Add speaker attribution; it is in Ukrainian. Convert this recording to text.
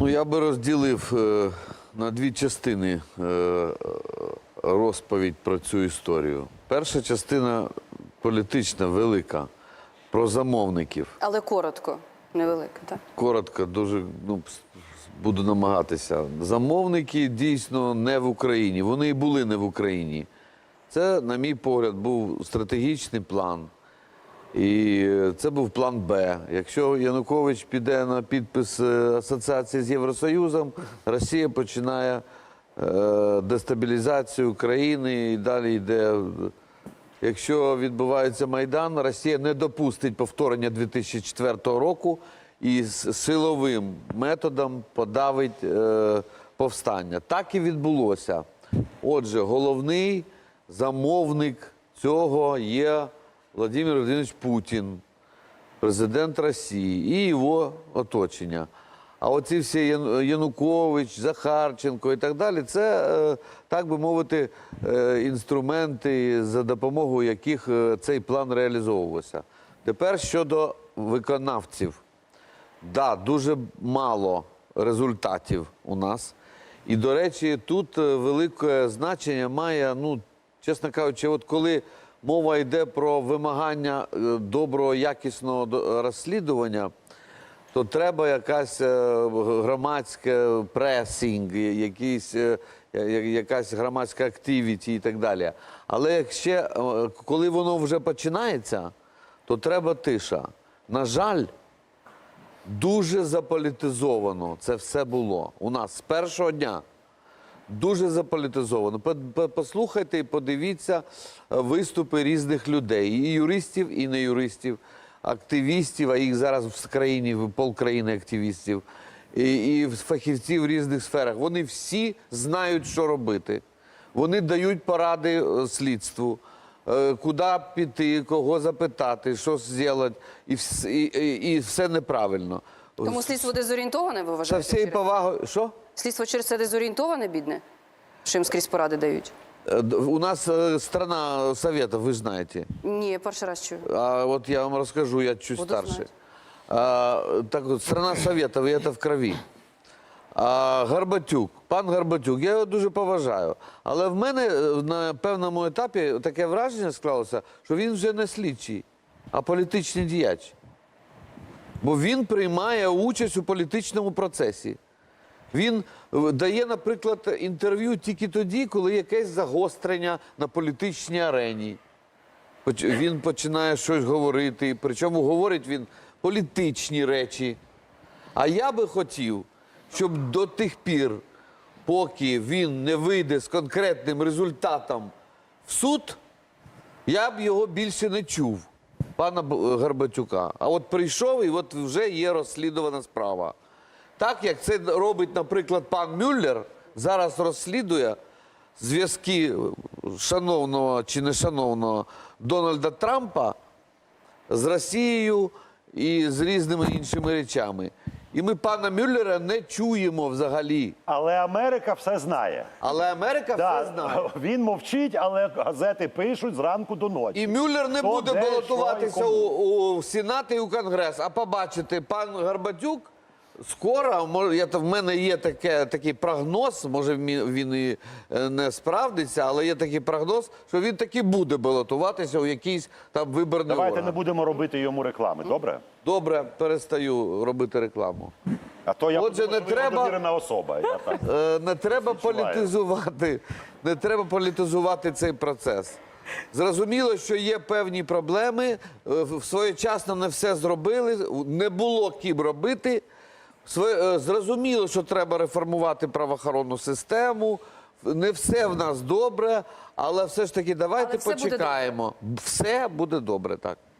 Speaker 1: Ну, я би розділив е, на дві частини е, розповідь про цю історію. Перша частина політична, велика, про замовників.
Speaker 2: Але коротко, невелике, так?
Speaker 1: Коротко, дуже ну, буду намагатися. Замовники дійсно не в Україні. Вони і були не в Україні. Це, на мій погляд, був стратегічний план. І це був план Б. Якщо Янукович піде на підпис е, асоціації з Євросоюзом, Росія починає е, дестабілізацію країни і далі йде. Якщо відбувається Майдан, Росія не допустить повторення 2004 року і з силовим методом подавить е, повстання. Так і відбулося. Отже, головний замовник цього є Владимир Владимирович Путін, президент Росії і його оточення. А оці всі Янукович, Захарченко і так далі, це, е, так би мовити, е, інструменти, за допомогою яких е, цей план реалізовувався. Тепер щодо виконавців. Да, дуже мало результатів у нас. І, до речі, тут велике значення має, ну, чесно кажучи, от коли мова йде про вимагання е, доброго, якісного розслідування, то треба якась е, громадська пресінг, е, я- я- якась громадська активіті і так далі. Але якщо, е, коли воно вже починається, то треба тиша. На жаль, дуже заполітизовано це все було у нас з першого дня. Дуже заполітизовано. По- по- Послухайте і подивіться е, виступи різних людей, і юристів, і не юристів, активістів, а їх зараз в країні, в полкраїни активістів, і, і фахівців в різних сферах. Вони всі знають, що робити. Вони дають поради е, слідству, е, куди піти, кого запитати, що зробити, і, і, і все неправильно.
Speaker 2: Тому слідство дезорієнтоване, ви
Speaker 1: Со
Speaker 2: вважаєте?
Speaker 1: всією
Speaker 2: через-
Speaker 1: повагою. Що?
Speaker 2: Слідство через це дезорієнтоване, бідне? Що їм скрізь поради дають?
Speaker 1: Э, д- У нас э, страна советов, вы же знаете.
Speaker 2: Ні, я перший раз чую.
Speaker 1: А вот я вам расскажу, я чуть
Speaker 2: Буду
Speaker 1: старше.
Speaker 2: знать.
Speaker 1: А, так вот, страна советов, і це в крові. А, Гарбатюк, пан Гарбатюк, я його дуже поважаю. Але в мене е, на певному етапі таке враження склалося, що він вже не слідчий, а політичний діяч. Бо він приймає участь у політичному процесі. Він е, дає, наприклад, інтерв'ю тільки тоді, коли якесь загострення на політичній арені. Він починає щось говорити, причому говорить він політичні речі. А я би хотів, щоб до тих пір, поки він не вийде з конкретним результатом в суд, я б його більше не чув, пана Горбатюка. А от прийшов і от вже є розслідувана справа. Так як це робить, наприклад, пан Мюллер, зараз розслідує зв'язки шановного чи нешановного Дональда Трампа з Росією і з різними іншими речами. І ми пана Мюллера не чуємо взагалі.
Speaker 3: Але Америка все знає.
Speaker 1: Але Америка
Speaker 3: Да,
Speaker 1: все знає.
Speaker 3: Він мовчить, але газети пишуть зранку до ночі.
Speaker 1: І Мюллер не
Speaker 3: Хто,
Speaker 1: буде
Speaker 3: де,
Speaker 1: балотуватися
Speaker 3: що і кому.
Speaker 1: у, у Сенат і у Конгрес. А побачите, пан Гарбатюк скоро, може, я, в мене є таке, такий прогноз, може він і е, не справдиться, але є такий прогноз, що він таки буде балотуватися у якийсь там виборний
Speaker 3: Давайте
Speaker 1: орган.
Speaker 3: не будемо робити йому реклами, добре?
Speaker 1: Добре, перестаю робити рекламу.
Speaker 3: А то я
Speaker 1: Отже, не треба-
Speaker 3: довірена особа. Я так.
Speaker 1: Е, Не треба
Speaker 3: Відчуваю.
Speaker 1: політизувати, не треба політизувати цей процес. Зрозуміло, що є певні проблеми. е, в- Своєчасно не все зробили, не було ким робити. Е, Зрозуміло, що треба реформувати правоохоронну систему. Не все в нас добре, але все ж таки давайте
Speaker 2: Але все буде
Speaker 1: почекаємо. Все буде добре, так.